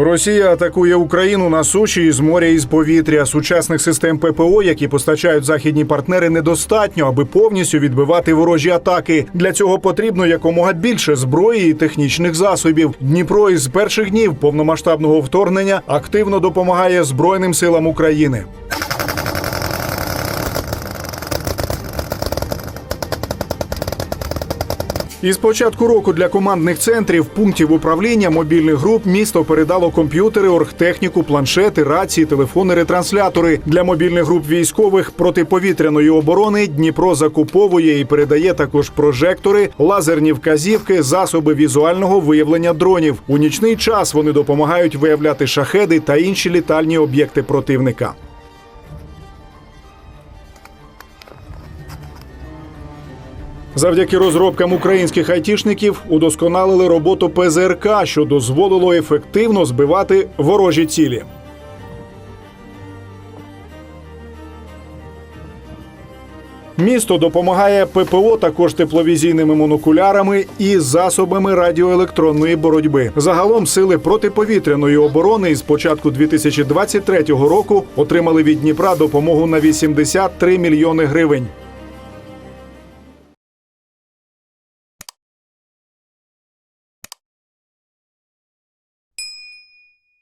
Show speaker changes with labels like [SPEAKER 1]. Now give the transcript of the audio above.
[SPEAKER 1] Росія атакує Україну на суші із моря і з повітря. Сучасних систем ППО, які постачають західні партнери, недостатньо, аби повністю відбивати ворожі атаки. Для цього потрібно якомога більше зброї і технічних засобів. Дніпро із перших днів повномасштабного вторгнення активно допомагає Збройним силам України. Із початку року для командних центрів, пунктів управління мобільних груп місто передало комп'ютери, оргтехніку, планшети, рації, телефони, ретранслятори. Для мобільних груп військових протиповітряної оборони Дніпро закуповує і передає також прожектори, лазерні вказівки, засоби візуального виявлення дронів. У нічний час вони допомагають виявляти шахеди та інші літальні об'єкти противника. Завдяки розробкам українських айтішників удосконалили роботу ПЗРК, що дозволило ефективно збивати ворожі цілі. Місто допомагає ППО також тепловізійними монокулярами і засобами радіоелектронної боротьби. Загалом сили протиповітряної оборони з початку 2023 року отримали від Дніпра допомогу на 83 мільйони гривень.